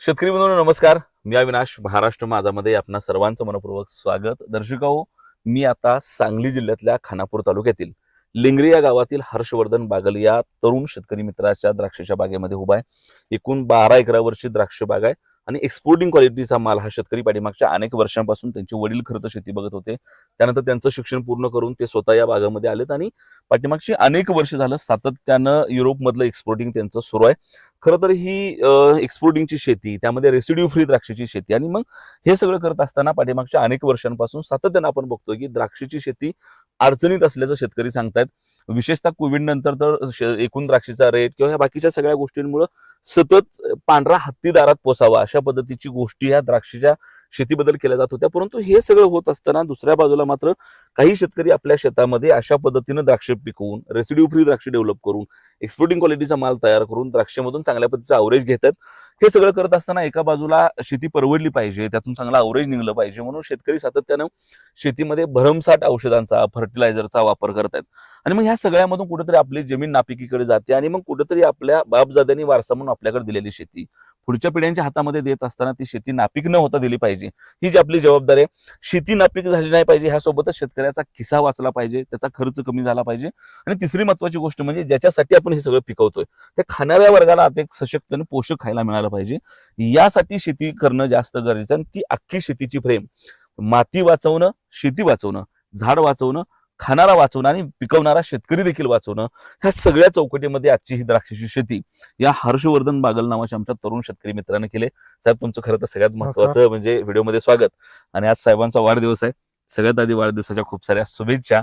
शेतकरी बंधूंनो नमस्कार. मी अविनाश महाराष्ट्र माझामध्ये आपणा सर्वांचं मनपूर्वक स्वागत. दर्शक हो, मी आता सांगली जिल्ह्यातल्या खानापूर तालुक्यातील लिंगरी या गावातील हर्षवर्धन बागल या तरुण शेतकरी मित्राच्या द्राक्षाच्या बागेमध्ये उभा आहे. एकूण बारा एकरावरची द्राक्ष बाग आहे. आणि एक्सपोर्टिंग क्वालिटीचा माल हा शेतकरी पाठीमागच्या अनेक वर्षांपासून त्यांचे वडील खरं तर शेती बघत होते. त्यानंतर त्यांचं शिक्षण पूर्ण करून ते स्वतः या भागामध्ये आलेत आणि पाठीमागची अनेक वर्ष झालं सातत्यानं युरोपमधलं एक्सपोर्टिंग त्यांचं सुरू आहे. खरं तर ही एक्सपोर्टिंगची शेती त्यामध्ये रेसिड्यू फ्री द्राक्षाची शेती आणि मग हे सगळं करत असताना पाठीमागच्या अनेक वर्षांपासून सातत्यानं आपण बघतोय की द्राक्षाची शेती अडचणीत असल्याचं शेतकरी सांगतायत. विशेषतः कोविड नंतर तर एकूण द्राक्षीचा रेट किंवा ह्या बाकीच्या सगळ्या गोष्टींमुळे सतत पांढरा हत्ती दारात पोसावा अशा पद्धतीची गोष्टी ह्या द्राक्षीच्या शेतीबद्दल केल्या जात होत्या. परंतु हे सगळं होत असताना दुसऱ्या बाजूला मात्र काही शेतकरी आपल्या शेतामध्ये अशा पद्धतीनं द्राक्ष पिकवून रेसिड्यू फ्री द्राक्ष डेव्हलप करून एक्सपोर्टिंग क्वालिटीचा माल तयार करून द्राक्षामधून चांगल्या पद्धतीचा अवरेज घेतात हे सगळं करत असताना एका बाजूला शेती परवडली पाहिजे त्यातून चांगला अवरेज निघलं पाहिजे म्हणून शेतकरी सातत्यानं शेतीमध्ये भरमसाठ औषधांचा फर्टिलायझरचा वापर करतायत आणि मग ह्या सगळ्यामधून कुठेतरी आपली जमीन नापिकीकडे जाते आणि मग कुठेतरी आपल्या बापजाद्यांनी वारसा म्हणून आपल्याकडे दिलेली शेती. पुढच्या पिढ्यांच्या हातामध्ये देत असताना ती शेती नापीक न होता दिली पाहिजे. ही जी आपली जबाबदारी आहे शेती नापीक झाली नाही पाहिजे ह्यासोबतच शेतकऱ्याचा किस्सा वाचला पाहिजे त्याचा खर्च कमी झाला पाहिजे. आणि तिसरी महत्वाची गोष्ट म्हणजे ज्याच्यासाठी आपण हे सगळं पिकवतोय त्या खाणाऱ्या वर्गाला आता एक सशक्त आणि पोषक खायला मिळालं. पाहिजे. यासाठी शेती करणं जास्त गरजेचं आणि ती अख्खी शेतीची फ्रेम माती वाचवणं शेती वाचवणं झाड वाचवणं खाणारा वाचवणं आणि पिकवणारा शेतकरी देखील वाचवणं ह्या सगळ्या चौकटीमध्ये आजची ही द्राक्षाची शेती. या हर्षवर्धन बागल नावाच्या आमच्या तरुण शेतकरी मित्राने केले. साहेब तुमचं खरं तर सगळ्यात महत्वाचं म्हणजे व्हिडिओमध्ये स्वागत. आणि आज साहेबांचा वाढदिवस आहे. सगळ्यात आधी वाढदिवसाच्या खूप साऱ्या शुभेच्छा.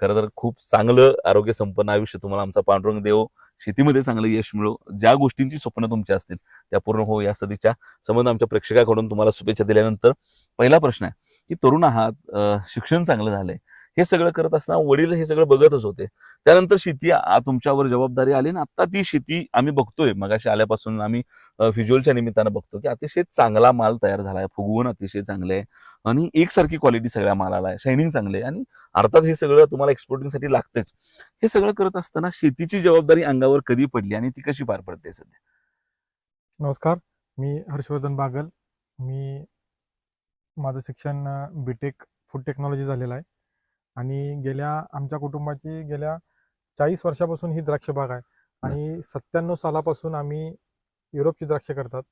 खरं तर खूप चांगलं आरोग्य संपन्न आयुष्य तुम्हाला आमचा पांडुरंग देव शेतीमध्ये चांगलं यश मिळो. ज्या गोष्टींची स्वप्न तुमची असतील त्या पूर्ण हो या सदीच्या संबंध आमच्या प्रेक्षकाकडून तुम्हाला शुभेच्छा दिल्यानंतर पहिला प्रश्न आहे की तरुण आहात शिक्षण चांगलं झालंय. हे सगळं करत असताना वडील हे सगळं बघतच होते. त्यानंतर शेती तुमच्यावर जबाबदारी आली ना आता ती शेती आम्ही बघतोय. मगाशी आल्यापासून आम्ही व्हिज्युअलच्या निमित्तानं बघतो की अतिशय चांगला माल तयार झालाय फुगवून अतिशय चांगले आहे. आणि एकसारखी क्वालिटी सगळ्या मालाला आहे शायनिंग चांगले आहे. आणि अर्थात हे सगळं तुम्हाला एक्सपोर्टिंगसाठी लागतेच. हे सगळं करत असताना शेतीची जबाबदारी अंगावर कधी पडली आणि ती कशी पार पडते सध्या? नमस्कार. मी हर्षवर्धन बागल. मी माझं शिक्षण बीटेक फूड टेक्नॉलॉजी झालेलं आहे. आणि गेल्या आमच्या कुटुंबाची गेल्या चाळीस वर्षापासून ही द्राक्ष बाग आहे. आणि सत्त्याण्णव सालापासून आम्ही युरोपची द्राक्ष करतात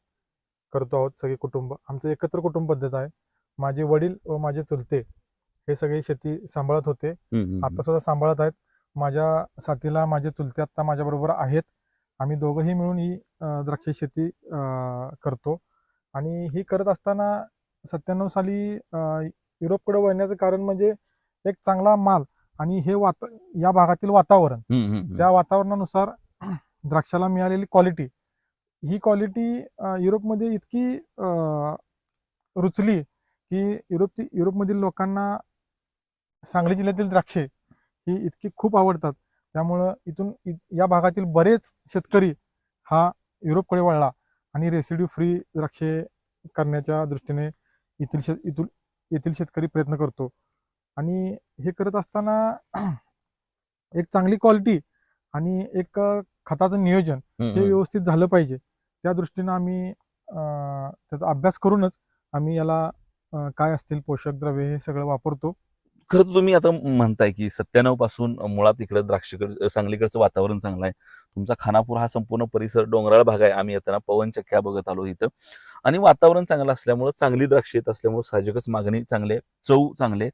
करतो आहोत सगळे कुटुंब. आमचं एकत्र कुटुंब पद्धत आहे. माझे वडील व माझे चुलते हे सगळे शेती सांभाळत होते. आता सुद्धा सांभाळत आहेत. माझ्या साथीला माझे चुलते आता माझ्याबरोबर आहेत. आम्ही दोघंही मिळून ही द्राक्ष शेती करतो. आणि ही करत असताना सत्त्याण्णव साली युरोपकडे वळण्याचं कारण म्हणजे एक चांगला माल आणि हे वात या भागातील वातावरण. त्या वातावरणानुसार द्राक्षाला मिळालेली क्वालिटी ही क्वालिटी युरोपमध्ये इतकी रुचली की युरोप युरोपमधील लोकांना सांगली जिल्ह्यातील द्राक्षे ही इतकी खूप आवडतात. त्यामुळं इथून या भागातील बरेच शेतकरी हा युरोपकडे वळला आणि रेसिड्यू फ्री द्राक्षे करण्याच्या दृष्टीने येथील शेत इथून येथील शेतकरी प्रयत्न करतो. आणि हे करत असताना एक चांगली क्वालिटी आणि एक खताचं नियोजन हे. व्यवस्थित झालं पाहिजे. त्या दृष्टीनं आम्ही त्याचा अभ्यास करूनच आम्ही याला काय असतील पोषक द्रव्ये हे सगळं वापरतो. खरं तर तुम्ही आता म्हणताय की सत्त्याण्णवपासून मुळात इकडे द्राक्षकडे सांगलीकडचं वातावरण चांगलं आहे तुमचा खानापूर हा संपूर्ण परिसर डोंगराळ भाग आहे. आम्ही येताना पवन चक्क्या बघत आलो इथं. आणि वातावरण चांगलं असल्यामुळं चांगली द्राक्ष येत असल्यामुळं साहजिकच मागणी चांगली आहे. चव चांगले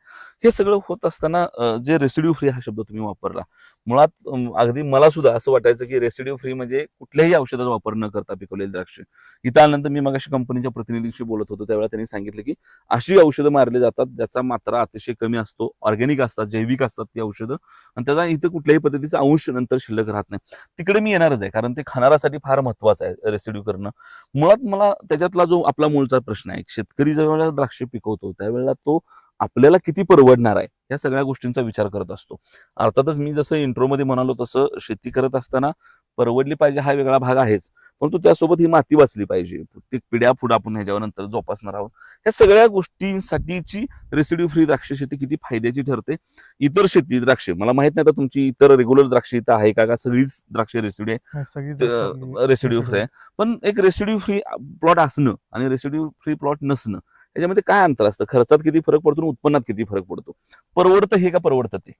हे सगळं होत असताना जे रेसिड्यू फ्री हा शब्द तुम्ही वापरला मुळात अगदी मला सुद्धा असं वाटायचं की रेसिड्यू फ्री म्हणजे कुठल्याही औषधाचा वापर न करता पिकवलेले द्राक्ष. इथं आल्यानंतर मी मगाशी कंपनीच्या प्रतिनिधीशी बोलत होतो त्यावेळेला त्यांनी सांगितलं की अशी औषधं मारली जातात ज्याचा मात्रा अतिशय कमी असतो ऑर्गॅनिक असतात जैविक असतात ती औषधं आणि त्याचा इथं कुठल्याही पद्धतीचा अंश नंतर शिल्लक राहत नाही. तिकडे मी येणारच आहे कारण ते खाणारासाठी फार महत्वाचं आहे रेसिड्यू करणं. मुळात मला त्याच्यातला जो आपला मूळचा प्रश्न आहे शेतकरी ज्या वेळेला द्राक्ष पिकवतो त्यावेळेला तो आपल्याला किती परवडणार आहे या सगळ्या गोष्टींचा विचार करत असतो. अर्थातच मी जसं इंट्रोमध्ये म्हणालो तसं शेती करत असताना परवडली पाहिजे हा वेगळा भाग आहेच परंतु त्यासोबत ही माती वाचली पाहिजे. प्रत्येक पिढ्या पुढे आपण ह्याच्यावर नंतर जोपासणार आहोत. या सगळ्या गोष्टींसाठीची रेसिड्यू फ्री द्राक्ष शेती किती फायद्याची ठरते? इतर शेती द्राक्ष मला माहीत नाही आता तुमची इतर रेग्युलर द्राक्ष इथं आहे का का सगळीच द्राक्ष रेसिड्यू हे आपली रेसिड्यू फ्री आहे. पण एक रेसिड्यू फ्री प्लॉट असणं आणि रेसिड्यू फ्री प्लॉट नसणं याच्यामध्ये काय अंतर असतं? खर्चात किती फरक पडतो उत्पन्नात किती फरक पडतो? परवडतं हे का परवडतं ते?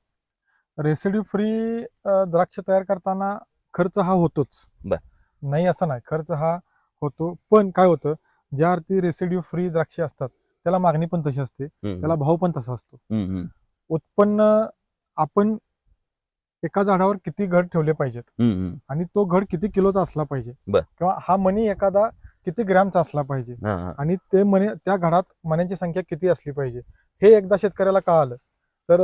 रेसिड्यू फ्री द्राक्ष तयार करताना खर्च हा होतोच. नाही असं नाही. खर्च हा होतो. पण काय होतं? ज्या अर्थी रेसिड्यू फ्री द्राक्ष असतात त्याला मागणी पण तशी असते. त्याला भाव पण तसा असतो. उत्पन्न आपण एका झाडावर किती घड ठेवले पाहिजेत. आणि तो घड किती किलोचा असला पाहिजे. किंवा हा मणी एखादा किती ग्रॅमचा असला पाहिजे हा, हा. आणि ते मणी त्या घडात मण्यांची संख्या किती असली पाहिजे हे एकदा शेतकऱ्याला कळालं तर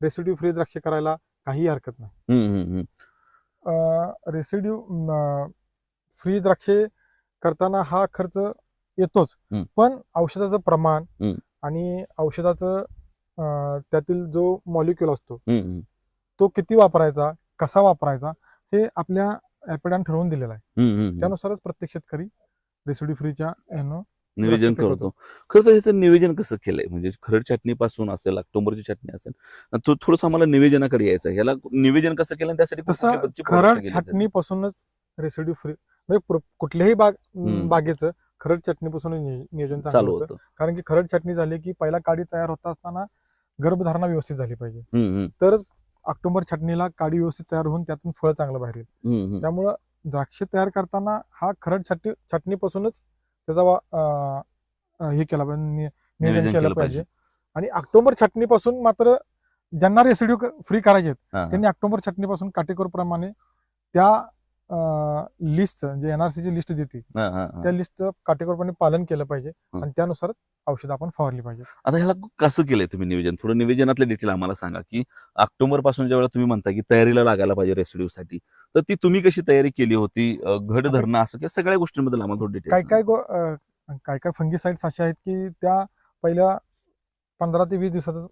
रेसिड्यू फ्री द्राक्ष करायला काही हरकत नाही हम्म, हम्म, हम्म. रेसिड्यू फ्री द्राक्षे करताना हा खर्च येतोच हम्म. पण औषधाचं प्रमाण हम्म. आणि औषधाचं अं, त्यातील जो मॉलिक्युल असतो हम्म, हम्म. तो किती वापरायचा कसा वापरायचा हे आपल्या ॲपिडान ठरवून दिलेलं आहे. त्यानुसारच प्रत्येक शेतकरी रेसिड्यू फ्रीच्या नियोजन. करतो खरं तर ह्याचं नियोजन कसं केलंय म्हणजे खरड चटणी पासून असेल ऑक्टोबरची चटणी असेल तो थोडंसं आम्हाला निवेदनाकडे यायचं. ह्याला निवेदन कसं केलं त्यासाठी खरड केली छाटणीपासूनच रेसिड्यू फ्री म्हणजे कुठल्याही बाग. बागेचं खरड चटणीपासून नियो- नियोजन? चालू होतं कारण की खरड चटणी झाली की पहिला काडी तयार होत असताना गर्भधारणा व्यवस्थित झाली पाहिजे तरच ऑक्टोबर छटणीला काडी व्यवस्थित तयार होऊन त्यातून फळ चांगलं बाहेर येईल. त्यामुळं द्राक्ष तयार करताना हा खरड छटणी छटणीपासूनच त्याचा हे केला पाहिजे नियोजन केलं पाहिजे आणि ऑक्टोबर छटणीपासून मात्र ज्यांना रेसिड्यू फ्री करायचे आहेत. त्यांनी ऑक्टोबर छटणीपासून काटेकोरप्रमाणे त्या लिस्टचं जे एनआरसीची लिस्ट देते. त्या लिस्टचं काटेकोरपणे पालन केलं पाहिजे. आणि त्यानुसार औषध आपण फवारली पाहिजे आता ह्याला कसं केलंय तुम्ही नियोजन थोडं निवेदनातले डिटेल आम्हाला सांगा की ऑक्टोबरपासून ज्या वेळेला तुम्ही म्हणता की तयारीला लागायला पाहिजे रेसिड्यू साठी तर ती तुम्ही कशी तयारी केली होती? घड धरणं असं किंवा सगळ्या गोष्टींबद्दल आम्हाला थोडं डिटेल काय काय काय काय फंगीसाइड्स असे आहेत की त्या पहिल्या पंधरा ते वीस दिवसातच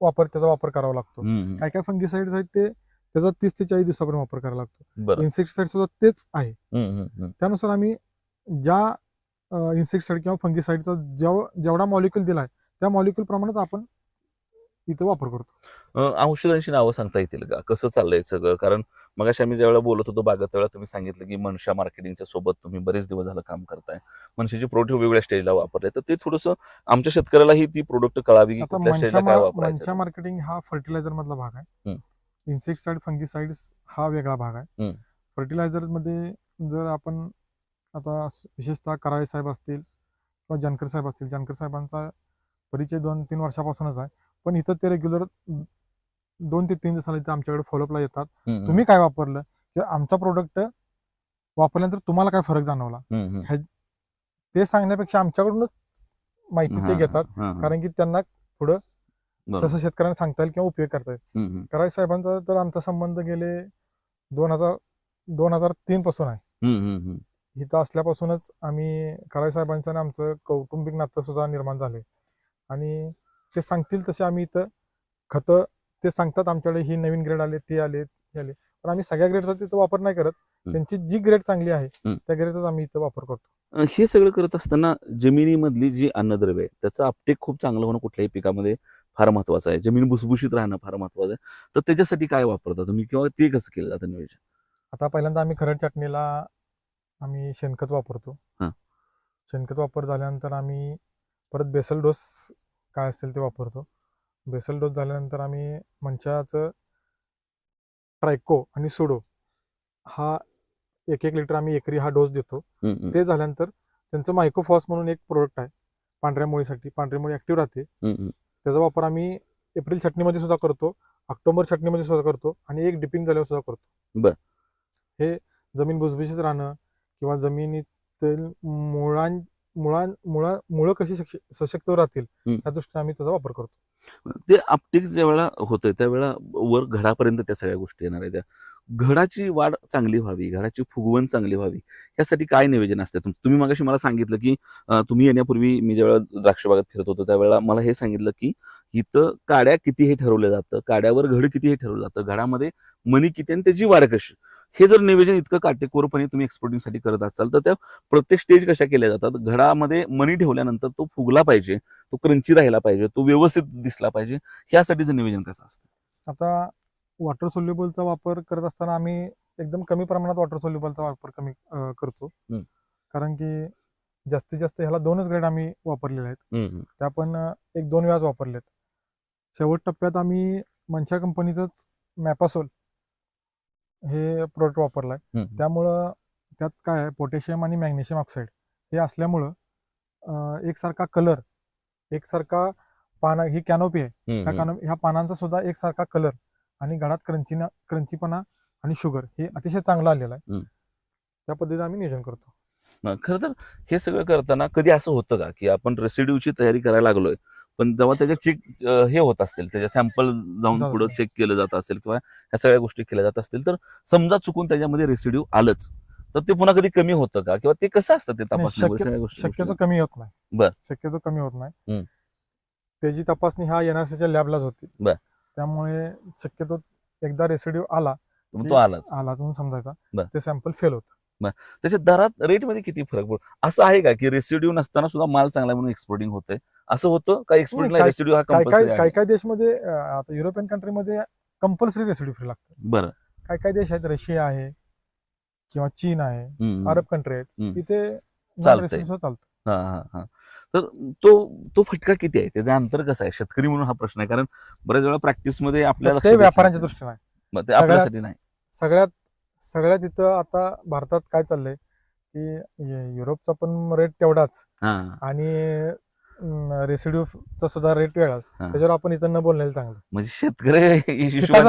वापर त्याचा वापर करावा लागतो. काय काय फंगीसाइड्स आहेत ते त्याचा तीस ते चाळीस दिवसापर्यंत वापर करावा लागतो. इन्सेक्टिसाइड सुद्धा तेच आहे. त्यानुसार आम्ही ज्या इन्सेक्टिसाइड किंवा फंगीसाइडचा जेव जेवढा मॉलिक्युल दिलाय त्या मॉलिक्युल प्रमाणेच आपण इथं वापर करतो. औषधांची नावं सांगता येतील का? कसं चाललंय सगळं? कारण मग आम्ही ज्यावेळेला बोलत होतो बागत त्यावेळेला तुम्ही सांगितलं की मनशा मार्केटिंगच्या सोबत तुम्ही बरेच दिवस झालं काम करताय. मनशाची प्रोडक्ट वेगवेगळ्या स्टेजला वापरले. तर ते थोडंसं आमच्या शेतकऱ्यालाही ती प्रोडक्ट कळावी मनशा मार्केटिंग हा फर्टिलायझर मधला भाग आहे. इन्सेक्टिसाइड फंगीसाइड्स हा वेगळा भाग आहे. फर्टिलायझरमध्ये जर आपण आता विशेषतः कराळे साहेब असतील किंवा जानकर साहेब असतील जानकर साहेबांचा परिचय दोन तीन वर्षापासूनच आहे. पण इथं ते रेग्युलर दोन ते तीन दिवसाला इथं आमच्याकडे फॉलोअपला येतात. तुम्ही काय वापरलं? किंवा आमचा प्रोडक्ट वापरल्यानंतर तुम्हाला काय फरक जाणवला. ते सांगण्यापेक्षा आमच्याकडूनच माहिती ते घेतात. कारण की त्यांना पुढं तसं शेतकऱ्यांना सांगता येईल किंवा उपयोग करता येईल. कराळे साहेबांचा तर आमचा संबंध गेले दोन हजार दोन हजार तीन पासून आहे. इथं असल्यापासूनच आम्ही कराळे साहेबांचं आणि आमचं कौटुंबिक नातं सुद्धा निर्माण झाले आणि ते सांगतील तसे आम्ही इथं खतं ते सांगतात आमच्याकडे ही नवीन ग्रेड आले ते आले हे आले पण आम्ही सगळ्या ग्रेडचा तिथं वापर नाही करत. त्यांची जी ग्रेड चांगली आहे. त्या ग्रेडचाच आम्ही इथं वापर करतो. हे सगळं करत असताना जमिनीमधली जी अन्नद्रव्य आहे त्याचं अपटेक खूप चांगलं होणं कुठल्याही पिकामध्ये फार महत्वाचं आहे. जमीन भुसभुशीत राहणं फार महत्वाचं आहे. तर त्याच्यासाठी काय वापरता तुम्ही किंवा ते कसं केलं जातं नियोजन? आता पहिल्यांदा आम्ही खरड चटणीला आम्ही शेणखत वापरतो. हा. शेणखत वापर झाल्यानंतर आम्ही परत बेसल डोस काय असेल ते वापरतो. बेसल डोस झाल्यानंतर आम्ही मंचाचं ट्रायको आणि सुडो हा एक एक लिटर आम्ही एकरी हा डोस देतो. हम्म, हम्म. ते झाल्यानंतर त्यांचं मायक्रोफॉस म्हणून एक प्रोडक्ट आहे. पांढऱ्या मुळीसाठी पांढरी मुळी ऍक्टिव्ह राहते. हम्म, हम्म. त्याचा वापर आम्ही एप्रिल चटणीमध्ये सुद्धा करतो ऑक्टोबर चटणीमध्ये सुद्धा करतो आणि एक डिपिंग झाल्यावर सुद्धा करतो बर. हे जमीन भुसभुशीत राहणं किंवा जमिनीतील मुळां मुळां मुळा मुळं कशी सशक्त राहतील हम्म. या दृष्टीने आम्ही त्याचा वापर करतो ते आपटिक ज्या वेळा होतंय त्यावेळेला वर घडापर्यंत त्या सगळ्या गोष्टी येणार आहेत. त्या घडाची वाढ चांगली व्हावी घडाची फुगवण चांगली व्हावी यासाठी काय नियोजन असते? तुम्ही मगाशी मला सांगितलं की तुम्ही येण्यापूर्वी मी ज्यावेळेला द्राक्ष बागात फिरत होतो त्यावेळेला मला हे सांगितलं की इथं काड्या किती हे ठरवलं जातं काड्यावर घड किती हे ठरवलं जातं घडामध्ये मनी किती आणि त्याची वाढ कशी? हे जर नियोजन इतकं काटेकोरपणे तुम्ही एक्सपोर्टिंगसाठी करत असाल तर त्या प्रत्येक स्टेज कशा केल्या जातात? घडामध्ये मनी ठेवल्यानंतर तो फुगला पाहिजे तो क्रंची राहिला पाहिजे तो व्यवस्थित दिसला पाहिजे. ह्यासाठीचं नियोजन कसं असतं? आता वॉटर सोल्युबलचा वापर करत असताना आम्ही एकदम कमी प्रमाणात वॉटर सोल्युबलचा वापर कमी करतो. कारण की जास्तीत जास्त ह्याला दोनच ग्रेड आम्ही वापरलेले आहेत. त्या पण एक दोन वेळाच वापरलेत. शेवट टप्प्यात आम्ही मनशा कंपनीचंच मॅपासोल हे प्रोडक्ट वापरलाय. त्यामुळं त्यात काय आहे पोटॅशियम आणि मॅग्नेशियम ऑक्साईड हे असल्यामुळं एकसारखा कलर एकसारखा पाना ही कॅनोपी आहे ह्या हम्म. कानो ह्या पानांचा सुद्धा एकसारखा कलर आणि गळात क्रंचीना क्रंचीपणा आणि शुगर हे अतिशय चांगलं आलेलं आहे. त्या पद्धतीने आम्ही नियोजन करतो खरं तर हे सगळं करताना कधी असं होतं का की आपण रेसिड्यूची तयारी करायला लागलोय पण जेव्हा त्याच्या चेक हे होत असतील त्याच्या सॅम्पल जाऊन जाऊ पुढे. चेक केलं जात असेल किंवा ह्या सगळ्या गोष्टी केल्या जात असतील तर समजा चुकून त्याच्यामध्ये रेसिड्यू आलंच तर ते पुन्हा कधी कमी होतं का किंवा ते कसं असतं ते तपासणी शक्य- सगळ्या गोष्टी शक्यतो कमी होत नाही बर. शक्यतो कमी होत. नाही त्याची तपासणी हा एनआरसीच्या लॅबलाच होती. बर. त्यामुळे शक्यतो एकदा रेसिड्यू आला मग तो आलाच. आला म्हणून समजायचा. बर. ते सॅम्पल फेल होत. त्याच्या दरात रेटमध्ये किती फरक पडतो? असं आहे का की रेसिड्यू नसताना सुद्धा माल चांगला म्हणून एक्सपोर्टिंग होतंय? असं होतं का एक्सपोर्टिंगला काय- रेसिड्यू हा काय काय कंपल्सरी काय काय देशमध्ये अं, आता युरोपियन कंट्रीमध्ये कंपल्सरी रेसिड्यू फ्री लागतं. बरं. काय काय देश आहेत? रशिया आहे किंवा चीन आहे हम्म. अरब कंट्री आहेत. हम्म. तिथे चालतंय. चालतं. हा हा हा. तर तो तो फटका किती आहे? त्याचं अंतर कसं आहे? शेतकरी म्हणून हा प्रश्न आहे. कारण बऱ्याच वेळा प्रॅक्टिसमध्ये आपल्याला ते व्यापाऱ्यांच्या दृष्टीने आहे. दृष्टीने ते आपल्यासाठी नाही. सगळ्यात सगळ्यात इथं आता भारतात काय चाललंय? की यु- युरोपचा पण रेट तेवढाच. हा. आणि रेसिड्यूचा सुद्धा रेट वेगळाच. हा. त्याच्यावर आपण इथं न बोललेलं चांगलं. म्हणजे शेतकरी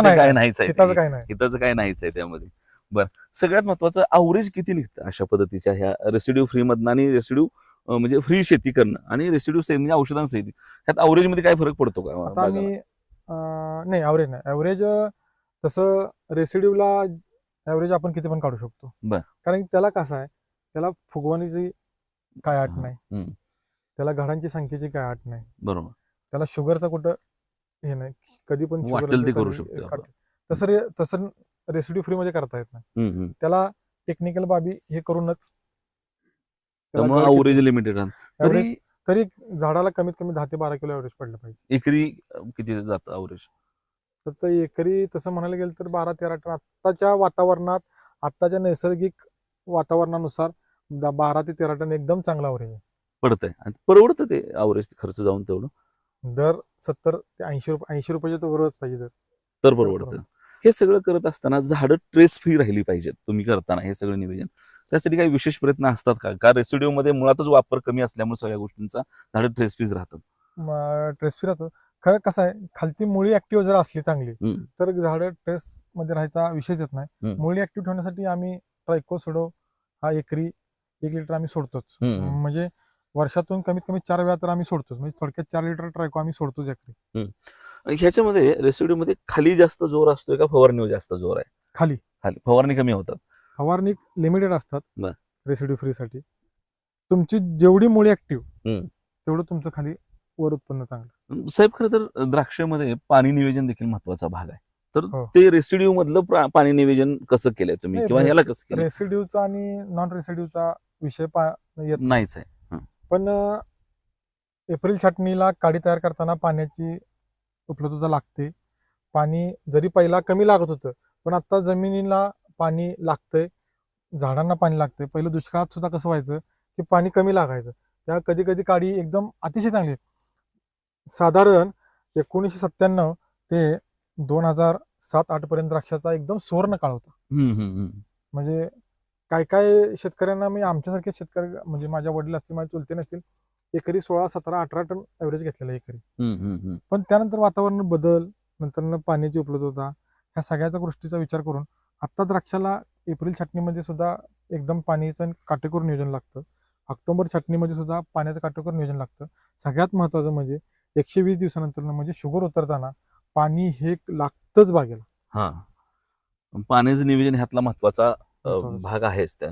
नाही काय. नाहीच आहे. हिताचं ते. काय नाही? हिताचं काय नाहीच आहे त्यामध्ये. बरं. सगळ्यात महत्वाचं अवरेज किती निघतं अशा पद्धतीच्या ह्या रेसिड्यू फ्री मधनं आणि रेसिड्यू म्हणजे फ्री शेती करणं आणि रेसिड्यू म्हणजे औषधांसहित ह्यात अवरेजमध्ये काय फरक पडतो का? आता बागाला? आम्ही अं, नाही ॲव्हरेज नाही. ॲव्हरेज तसं रेसिड्यूला ॲव्हरेज आपण किती पण काढू शकतो. बर. कारण की त्याला कसं आहे त्याला फुगवणीची काय अट नाही. हम्म, त्याला घडांची संख्येची काय अट नाही. बरोबर. त्याला शुगरचं कुठं हे नाही. कधी पण वाटेल ते करू शकतो आपण. काढ- तसं रे तसं रेसिड्यू फ्री मध्ये करता येत नाही. हम्म, हम्म. त्याला टेक्निकल बाबी हे करूनच त्यामुळे अवरेज लिमिटेड तरी तरी झाडाला कमीत कमी दहा ते बारा किलो ॲव्हरेज पडलं पाहिजे. एकरी किती जातं अवरेज तर एकरी तसं म्हणायला गेलं तर बारा तेरा टन. आत्ताच्या वातावरणात आत्ताच्या नैसर्गिक वातावरणानुसार बारा ते तेरा टन एकदम चांगला ॲव्हरेज आहे. पडतंय. आणि परवडतं ते अवरेज खर्च जाऊन तेवढं? दर सत्तर ते ऐंशी रुपये ऐंशी रुपयाच्या बरोबरच पाहिजे तर परवडतं हे सगळं करत असताना झाडं ट्रेस फ्री राहिली पाहिजेत. तुम्ही करताना हे सगळं नियोजन. त्यासाठी काही विशेष प्रयत्न असतात का? का रेसिड्यू मध्ये मुळातच वापर कमी असल्यामुळे सगळ्या गोष्टींचा झाडं ट्रेस फ्रीज राहतात? ट्रेस फ्री राहतो खरं कसं आहे खालती मुळी ऍक्टिव्ह जर असली चांगली हम्म. तर झाडं ट्रेस मध्ये राहायचा विषयच येत नाही. हम्म. मुळी ऍक्टिव्ह ठेवण्यासाठी आम्ही ट्रायको सोडो हा एकरी एक लिटर आम्ही सोडतोच. हम्म. म्हणजे वर्षातून कमीत कमी चार वेळा तर आम्ही सोडतोच. म्हणजे थोडक्यात चार लिटर ट्रायको आम्ही सोडतोच एकरी. ह्याच्यामध्ये रेसिड्यू मध्ये खाली जास्त जोर असतोय का फवारणीवर जास्त जोर आहे? खाली. खाली. फवारणी कमी होतात. फवारणी लिमिटेड असतात बर. रेसिड्यू फ्री साठी. तुमची जेवढी मुळी ऍक्टिव्ह हम्म. तेवढं तुमचं खाली वर उत्पन्न चांगलं. साहेब खरं तर द्राक्षामध्ये पाणी नियोजन देखील महत्त्वाचा भाग आहे. तर हो. ते रेसिड्यू मधलं प्रा- पाणी नियोजन कसं केलंय तुम्ही? नाही, किंवा ह्याला कसं केलं रेसिड्यूचा आणि नॉन रेसिड्यूचा विषय पा- येत नाहीच आहे. पण अं, एप्रिल छाटणीला काडी तयार करताना पाण्याची उपलब्धता लागते. पाणी जरी पहिला कमी लागत होतं पण आता जमिनीला पाणी लागतंय झाडांना पाणी लागतंय पहिलं दुष्काळात सुद्धा कसं व्हायचं की पाणी कमी लागायचं त्या कधी कधी काडी एकदम अतिशय चांगली. साधारण एकोणीसशे सत्त्याण्णव ते दोन हजार सात आठ पर्यंत द्राक्षाचा एकदम सुवर्ण काळ होता. म्हणजे काय काय शेतकऱ्यांना मी आमच्यासारखे शेतकरी म्हणजे माझ्या वडील असतील माझे चुलते नसतील एकरी सोळा सतरा अठरा टन ॲव्हरेज घेतलेला एकरी. पण त्यानंतर वातावरण बदल नंतर पाण्याची उपलब्धता ह्या सगळ्याच्या गोष्टीचा विचार करून आत्ता द्राक्षाला एप्रिल छाटणीमध्ये सुद्धा एकदम पाणीचं काटेकोर नियोजन लागतं. ऑक्टोबर छाटणीमध्ये सुद्धा पाण्याचं काटेकोर नियोजन लागतं. सगळ्यात महत्त्वाचं म्हणजे एकशे वीस दिवसानंतर म्हणजे शुगर उतरताना पाणी हे लागतंच बागेला. हा. पाण्याचं नियोजन ह्यातला महत्त्वाचा. भाग आहेच त्या.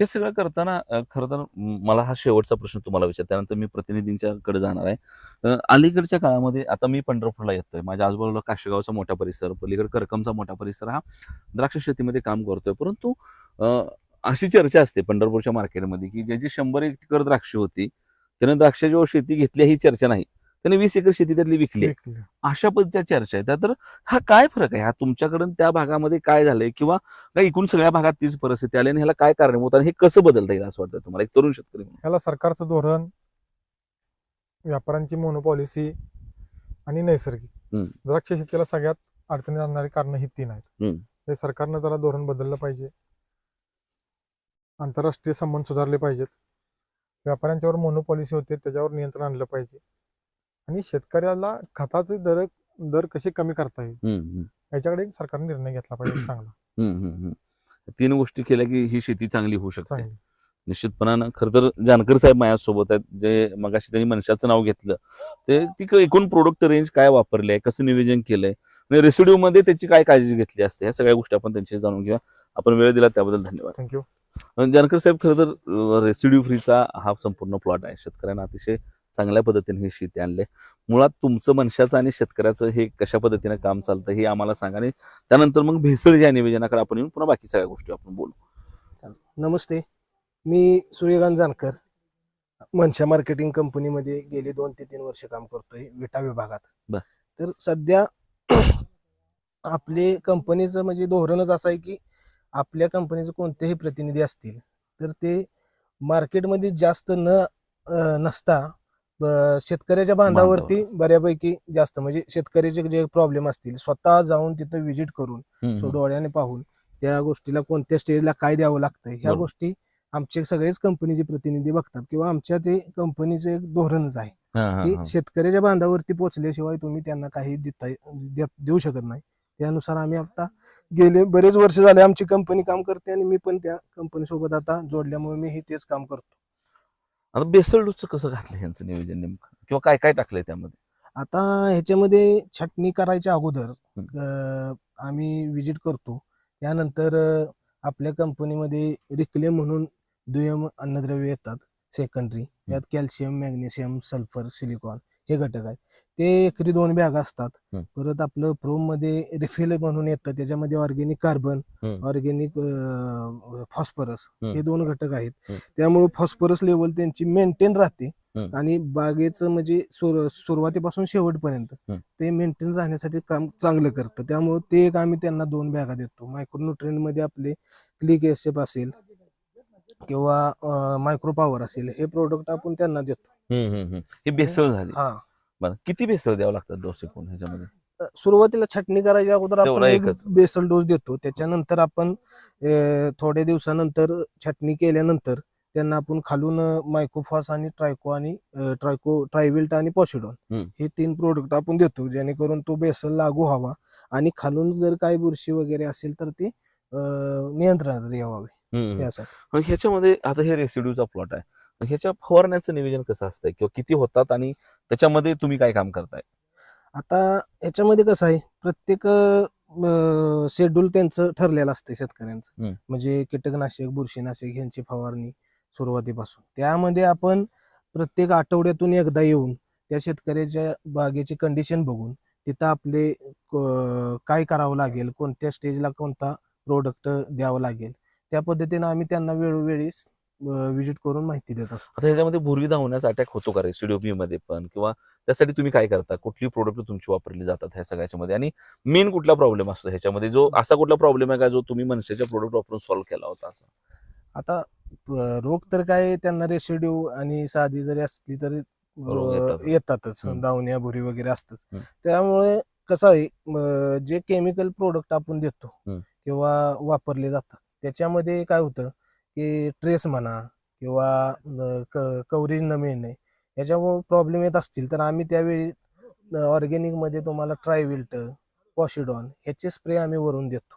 हे सगळं करताना खरं तर मला हा शेवटचा प्रश्न तुम्हाला विचार त्यानंतर मी प्रतिनिधींच्याकडे जाणार आहे. अलीकडच्या काळामध्ये आता मी पंढरपूरला येतोय. माझ्या आजूबाजूला काशेगावचा मोठा परिसर पलीकडे करकमचा मोठा परिसर हा द्राक्ष शेतीमध्ये काम करतोय. परंतु अशी चर्चा असते पंढरपूरच्या मार्केटमध्ये की ज्याची शंभर एकर द्राक्ष होती त्यानं द्राक्षाची शेती घेतली ही चर्चा नाही. त्याने वीस एकर शेती त्यातली विकली. अशा पद्धतीच्या चर्चा आहेत. तर हा काय फरक आहे? हा तुमच्याकडून त्या भागामध्ये काय झालंय? किंवा काय एकूण सगळ्या भागात तीच परिस्थिती आली आणि ह्याला काय कारणीभूत आणि हे कसं बदलता येईल असं वाटतं तुम्हाला? एक तरुण शेतकरी म्हणून. याला सरकारचं धोरण व्यापाऱ्यांची मोनोपॉलिसी आणि नैसर्गिक. द्राक्ष शेतीला सगळ्यात अडचणीत आणणारी कारण ही तीन आहेत. हे सरकारनं जरा धोरण बदललं पाहिजे. आंतरराष्ट्रीय संबंध सुधारले पाहिजेत. व्यापाऱ्यांच्यावर मोनोपॉलिसी होते त्याच्यावर नियंत्रण आणलं पाहिजे. आणि शेतकऱ्याला खताचे दर दर कसे कमी करता येईल? याच्याकडे सरकारने निर्णय घेतला पाहिजे चांगला. तीन गोष्टी केल्या की ही शेती चांगली होऊ शकते. निश्चितपणानं खरं तर जानकर साहेब माझ्यासोबत आहेत जे मगाशी त्यांनी मनशाचं नाव घेतलं. ते ती एकूण प्रोडक्ट रेंज काय वापरले आहे कसं नियोजन केलंय आणि रेसिड्यू मध्ये त्याची काय काळजी घेतली असते ह्या सगळ्या गोष्टी आपण त्यांची जाणून घेऊया. आपण वेळ दिला त्याबद्दल धन्यवाद. थँक्यू जानकर साहेब खरं तर रेसिड्यू फ्रीचा हा संपूर्ण प्लॉट आहे. शेतकऱ्यांना अतिशय चांगल्या पद्धतीने ही शेती आणले. मुळात तुमचं मनशाचं आणि शेतकऱ्याचं हे कशा पद्धतीने काम चालतं हे आम्हाला सांगा आणि त्यानंतर मग भेसळ या निवेदनाकडे आपण येऊन पुन्हा बाकी सगळ्या गोष्टी आपण बोलू. नमस्ते. मी सूर्यकांत जानकर मनशा मार्केटिंग कंपनीमध्ये गेली दोन ते तीन वर्ष काम करतोय विटा विभागात. बर. तर सध्या आपले कंपनीचं म्हणजे धोरणच असं आहे की आपल्या कंपनीचे कोणतेही प्रतिनिधी असतील तर ते मार्केटमध्ये जास्त न नसता ब- शेतकऱ्याच्या बांधावरती बांधावर. बऱ्यापैकी जास्त म्हणजे शेतकऱ्याचे जे प्रॉब्लेम असतील स्वतः जाऊन तिथं व्हिजिट करून हम्म, सो हम्म. डोळ्याने पाहून त्या गोष्टीला कोणत्या स्टेजला काय द्यावं लागतं ह्या बरोबर. गोष्टी आमचे सगळेच कंपनीचे प्रतिनिधी बघतात किंवा आमच्या ते कंपनीचं एक धोरणच आहे हा, हा, की हा. शेतकऱ्याच्या बांधावरती पोहोचल्याशिवाय तुम्ही त्यांना काही देता देत- देऊ शकत नाही त्यानुसार आम्ही आता गेले बरेच वर्ष झाले आमची कंपनी काम करते आणि मी पण त्या कंपनी सोबत आता जोडल्यामुळे मी हे तेच काम करतो आता बेसल डोसचं कसं घातलं यांचं नियोजन नेमकं? किंवा काय काय टाकलंय त्यामध्ये? आता ह्याच्यामध्ये छाटणी करायच्या अगोदर. अं, आम्ही विजिट करतो. त्यानंतर अं, आपल्या कंपनीमध्ये रिक्लेम म्हणून दुय्यम अन्नद्रव्य येतात सेकंडरी त्यात कॅल्शियम मॅग्नेशियम सल्फर सिलिकॉन हे घटक आहेत ते एकरी दोन बॅग असतात. परत आपलं प्रोममध्ये रिफिल म्हणून येतं त्याच्यामध्ये ऑर्गेनिक कार्बन. Organic phosphorus. हे दोन घटक आहेत. त्यामुळे फॉस्फरस लेवल त्यांची मेंटेन राहते. आणि बागेचं म्हणजे सुर- सुरुवातीपासून शेवटपर्यंत. ते मेंटेन राहण्यासाठी काम चांगलं करतं त्यामुळे ते एक आम्ही त्यांना दोन बॅगा देतो मायक्रोन्युट्रेन मध्ये आपले क्लिक एसएफ असेल किंवा मायक्रो पॉवर असेल हे प्रोडक्ट आपण त्यांना देतो. ही बेसळ झाली. हा. बरं किती बेसळ द्यावं लागतात डोस एकूण ह्याच्यामध्ये? सुरुवातीला छटणी करायच्या अगोदर आपण तेवढा एक एकच. बेसल डोस देतो. त्याच्यानंतर आपण अं, थोड्या दिवसानंतर छटणी केल्यानंतर त्यांना आपण खालून मायक्रोफॉस आणि ट्रायको आणि अं, ट्रायको ट्रायविल्ट आणि पॉसिडॉन हम्म. हे तीन प्रोडक्ट आपण देतो जेणेकरून तो बेसल लागू व्हावा आणि खालून जर काही बुरशी वगैरे असेल तर ते अं, नियंत्रणात यावावे हम्म, हम्म. यासाठी. मग ह्याच्यामध्ये आता हे रेसिड्यूचा प्लॉट आहे. ह्याच्या फवारण्याचं नियोजन कसं असतंय? किंवा किती होतात आणि त्याच्यामध्ये तुम्ही काय काम करताय? आता याच्यामध्ये कसं आहे प्रत्येक शेड्यूल त्यांचं ठरलेलं असतं शेतकऱ्यांचं. म्हणजे कीटकनाशक बुरशीनाशक यांची फवारणी सुरुवातीपासून. त्यामध्ये आपण प्रत्येक आठवड्यातून एकदा येऊन त्या शेतकऱ्याच्या बागेची कंडिशन बघून तिथं आपले काय करावं लागेल कोणत्या स्टेजला कोणता प्रोडक्ट द्यावं लागेल त्या पद्धतीनं आम्ही त्यांना वेळोवेळी विजिट करून माहिती देत असतो. आता ह्याच्यामध्ये भुरवी धावण्याचा अटॅक होतो का रेसिड्यू मध्ये पण किंवा त्यासाठी तुम्ही काय करता? कुठली प्रोडक्ट तुमची वापरली जातात ह्या सगळ्याच्या मध्ये आणि मेन कुठला प्रॉब्लेम असतो ह्याच्यामध्ये? जो असा कुठला प्रॉब्लेम आहे का जो तुम्ही मनुष्याच्या प्रोडक्ट वापरून सॉल्व्ह केला होता असं? आता रोग तर काय त्यांना रेसिड्यू आणि साधी जरी असली तरी येतातच. दावण्या भुरी वगैरे असतात. त्यामुळे कसं आहे जे केमिकल प्रोडक्ट आपण देतो. किंवा वापरले जातात त्याच्यामध्ये काय होतं की ट्रेस म्हणा किंवा कव्हरेज न मिळणे याच्यामुळे प्रॉब्लेम येत असतील तर आम्ही त्यावेळी ऑर्गेनिकमध्ये तुम्हाला ट्रायविल्ट पॉशिडॉन ह्याचे स्प्रे आम्ही वरून देतो.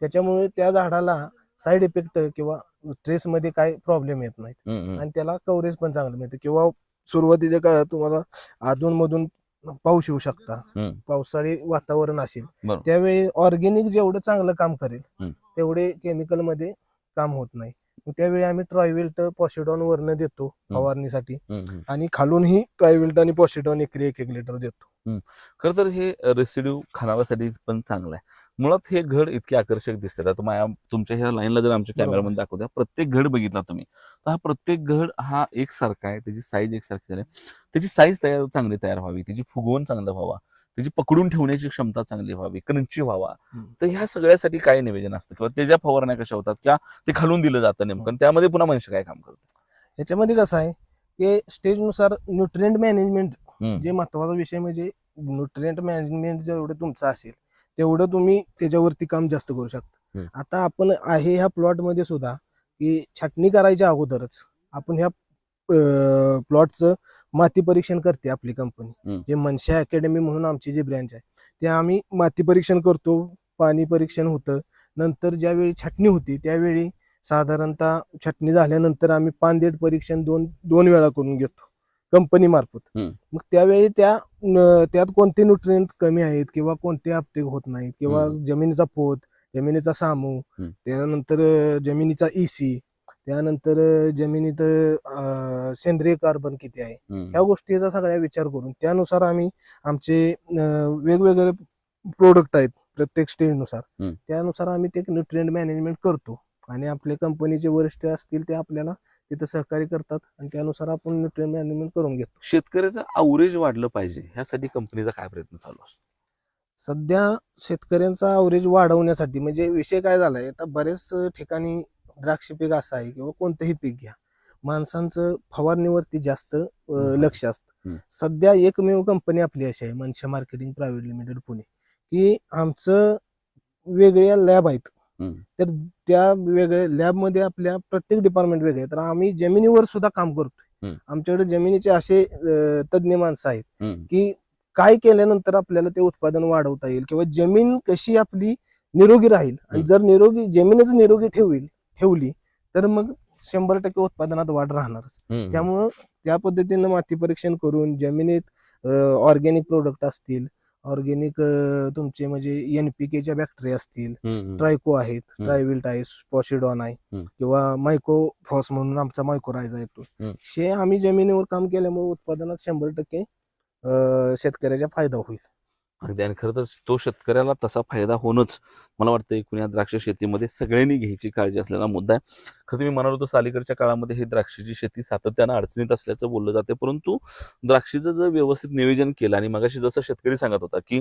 त्याच्यामुळे त्या झाडाला साईड इफेक्ट किंवा ट्रेस मध्ये काय प्रॉब्लेम येत नाहीत हम्म. आणि त्याला कव्हरेज पण चांगलं मिळतं किंवा सुरुवातीच्या काळात तुम्हाला अधून मधून पाऊस येऊ शकता. पावसाळी वातावरण असेल. त्यावेळी ऑर्गॅनिक जेवढं चांगलं काम करेल. तेवढे केमिकलमध्ये काम होत नाही त्यावेळी आम्ही ट्रायविल्ट पॉसिडॉन वरनं देतो फवारणीसाठी. आणि खालूनही ट्रायविल्ट आणि पॉसिडॉन एकरी एक एक लिटर देतो. खरं तर हे रेसिड्यू खानाऱ्यासाठी पण चांगलं आहे. मुळात हे घड इतके आकर्षक दिसतात. आता माया तुमच्या ह्या लाईनला जर आमच्या. कॅमेरामध्ये दाखवत्या प्रत्येक घड बघितला तुम्ही. तर हा प्रत्येक घड हा एकसारखा आहे. त्याची साईज एकसारखी झाली त्याची साईज तयार चांगली तयार व्हावी. त्याची फुगवण चांगलं व्हावा. त्याची पकडून ठेवण्याची क्षमता चांगली व्हावी क्रंची व्हावा. तर ह्या सगळ्यासाठी काय निवेदन असतं किंवा त्याच्या फवारण्या कशा होतात किंवा ते खालून दिलं जातं नेमकं त्यामध्ये पुन्हा मनुष्य काय काम करतं याच्यामध्ये कसं आहे की स्टेजनुसार न्यूट्रिएंट मॅनेजमेंट. जे महत्त्वाचा विषय म्हणजे न्यूट्रिएंट मॅनेजमेंट जेवढं तुमचं असेल तेवढं तुम्ही त्याच्यावरती काम जास्त करू शकता. आता आपण आहे ह्या प्लॉटमध्ये सुद्धा की छाटणी करायच्या अगोदरच आपण ह्या प्लॉटचं माती परीक्षण करते आपली कंपनी. जे मनशा अकॅडमी म्हणून आमची जी ब्रँच आहे ते आम्ही माती परीक्षण करतो पाणी परीक्षण होतं नंतर ज्यावेळी छाटणी होती त्यावेळी साधारणतः छाटणी झाल्यानंतर आम्ही पानदेट परीक्षण दोन दोन वेळा करून घेतो कंपनी मार्फत. मग त्यावेळी त्या त्यात कोणते न्यूट्रिएंट कमी आहेत किंवा कोणते अपटेक होत नाहीत किंवा. जमिनीचा पोत जमिनीचा सामू. त्यानंतर जमिनीचा इसी त्यानंतर जमिनीत अं, सेंद्रिय कार्बन किती आहे? हम्म. ह्या गोष्टीचा सगळ्या विचार करून त्यानुसार आम्ही आमचे अं, वेगवेगळे प्रोडक्ट आहेत प्रत्येक स्टेजनुसार हम्म. त्यानुसार आम्ही ते न्यूट्रिएंट मॅनेजमेंट करतो. आणि आपले कंपनीचे वरिष्ठ असतील ते आपल्याला तिथं सहकार्य करतात. आणि त्यानुसार आपण न्यूट्रिएंट मॅनेजमेंट करून घेतो. शेतकऱ्याचं अवरेज वाढलं पाहिजे ह्यासाठी कंपनीचा काय प्रयत्न चालू असतो? सध्या शेतकऱ्यांचा अवरेज वाढवण्यासाठी म्हणजे विषय काय झालाय? आता बरेच ठिकाणी द्राक्ष पीक असं आहे किंवा कोणतंही पीक घ्या माणसांचं फवारणीवरती जास्त. लक्ष असतं. सध्या एकमेव कंपनी आपली अशी आहे मनशा मार्केटिंग प्रायव्हेट लिमिटेड पुणे की आमचं वेगळ्या लॅब आहेत. तर त्या वेगळ्या लॅबमध्ये आपल्या प्रत्येक डिपार्टमेंट वेगळे तर आम्ही जमिनीवर सुद्धा काम करतोय. आमच्याकडे जमिनीचे असे तज्ज्ञ माणसं आहेत. की काय केल्यानंतर आपल्याला ते उत्पादन वाढवता येईल किंवा जमीन कशी आपली निरोगी राहील आणि. जर निरोगी जमीनच निरोगी ठेवील ठेवली तर मग शंभर टक्के उत्पादनात वाढ राहणारच. त्यामुळं त्या पद्धतीनं माती परीक्षण करून जमिनीत ऑर्गॅनिक प्रोडक्ट असतील ऑर्गॅनिक तुमचे म्हणजे एनपीकेच्या बॅक्टेरिया असतील. ट्रायको आहेत. ट्रायविल्ट आहे पॉशिडॉन आहे. किंवा मायको फॉस म्हणून आमचा मायकोरायझा येतो हम्म. हे आम्ही जमिनीवर काम केल्यामुळे उत्पादनात शंभर टक्के शेतकऱ्याचा फायदा होईल अगदी. आणि खरं तर तो शेतकऱ्याला तसा फायदा होणंच. मला वाटतं एकूण या द्राक्ष शेतीमध्ये सगळ्यांनी घ्यायची काळजी असलेला मुद्दा आहे. खरं मी म्हणालो तसं अलीकडच्या काळामध्ये ही द्राक्षाची शेती सातत्यानं अडचणीत असल्याचं बोललं जाते. परंतु द्राक्षीचं जर व्यवस्थित नियोजन केलं आणि मगाशी जसं शेतकरी सांगत होता की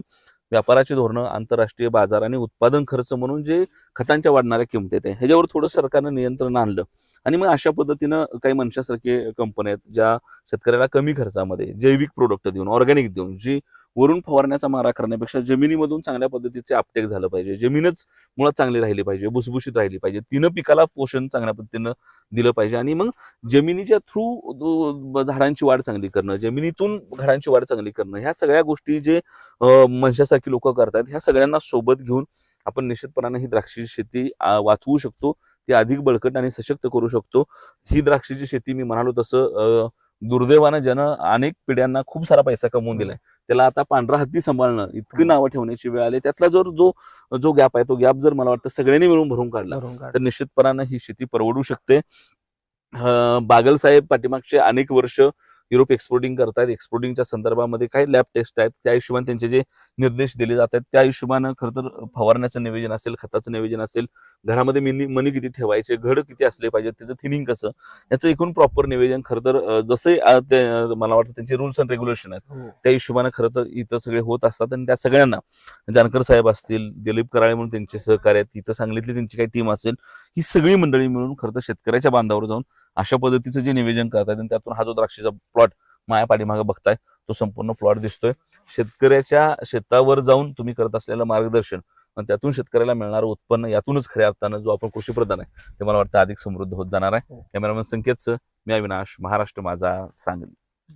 व्यापाराची धोरणं आंतरराष्ट्रीय बाजार आणि उत्पादन खर्च म्हणून जे खतांच्या वाढणाऱ्या किमती आहेत ह्याच्यावर थोडं सरकारनं नियंत्रण आणलं. आणि मग अशा पद्धतीनं काही मनशासारखे कंपन्या आहेत ज्या शेतकऱ्याला कमी खर्चामध्ये जैविक प्रोडक्ट देऊन ऑर्गॅनिक देऊन जी वरून फवारण्याचा मारा करण्यापेक्षा जमिनीमधून चांगल्या पद्धतीचे आपटेक झालं पाहिजे. जमीनच मुळात चांगली राहिली पाहिजे भुसभुशीत राहिली पाहिजे. तिनं पिकाला पोषण चांगल्या पद्धतीनं दिलं पाहिजे आणि मग जमिनीच्या थ्रू झाडांची वाढ चांगली करणं जमिनीतून झाडांची वाढ चांगली करणं ह्या सगळ्या गोष्टी जे अं, मनशासारखी लोक करतात ह्या सगळ्यांना सोबत घेऊन आपण निश्चितपणाने ही द्राक्षाची शेती वाचवू शकतो. ती अधिक बळकट आणि सशक्त करू शकतो. ही द्राक्षीची शेती मी म्हणालो तसं अं, दुर्दैवानं ज्यानं अनेक पिढ्यांना खूप सारा पैसा कमवून दिलाय. त्याला आता पांढरा हत्ती सांभाळणं इतकी नावं ठेवण्याची वेळ आली त्यातला जर जो जो गॅप आहे तो गॅप जर मला वाटतं सगळ्यांनी मिळून भरून काढला. तर निश्चितपणानं ही शेती परवडू शकते बागल साहेब पाठीमागचे अनेक वर्ष युरोप एक्सपोर्टिंग करतायत एक्सपोर्टिंगच्या संदर्भामध्ये काही लॅब टेस्ट आहेत त्या हिशोबाने त्यांचे जे निर्देश दिले जात आहेत त्या हिशोबानं खरं तर फवारण्याचं नियोजन असेल खताचं नियोजन असेल घरामध्ये मिनी मनी किती ठेवायचे घड किती असले पाहिजे त्याचं थिनिंग कसं याचं एकूण प्रॉपर नियोजन खरं तर जसे मला वाटतं त्यांचे रूल्स अँड रेग्युलेशन आहेत हो. त्या हिशोबानं खरं तर इथं सगळे होत असतात आणि त्या सगळ्यांना जानकर साहेब असतील दिलीप कराळे म्हणून त्यांचे सहकार्य आहेत तिथं सांगलीतली त्यांची काही टीम असेल ही सगळी मंडळी मिळून खरं तर शेतकऱ्याच्या बांधावर जाऊन अशा पद्धतीचं जे निवेदन करतात आणि त्यातून हा जो द्राक्षीचा प्लॉट माया पाठीमागे बघताय तो संपूर्ण प्लॉट दिसतोय. शेतकऱ्याच्या शेतावर जाऊन तुम्ही करत असलेलं मार्गदर्शन आणि त्यातून शेतकऱ्याला मिळणारं उत्पन्न यातूनच खऱ्या अर्थानं जो आपण कृषी प्रधान आहे ते मला वाटतं अधिक समृद्ध होत जाणार आहे. हो. कॅमेरामॅन संकेतचं मी अविनाश. महाराष्ट्र माझा सांगली.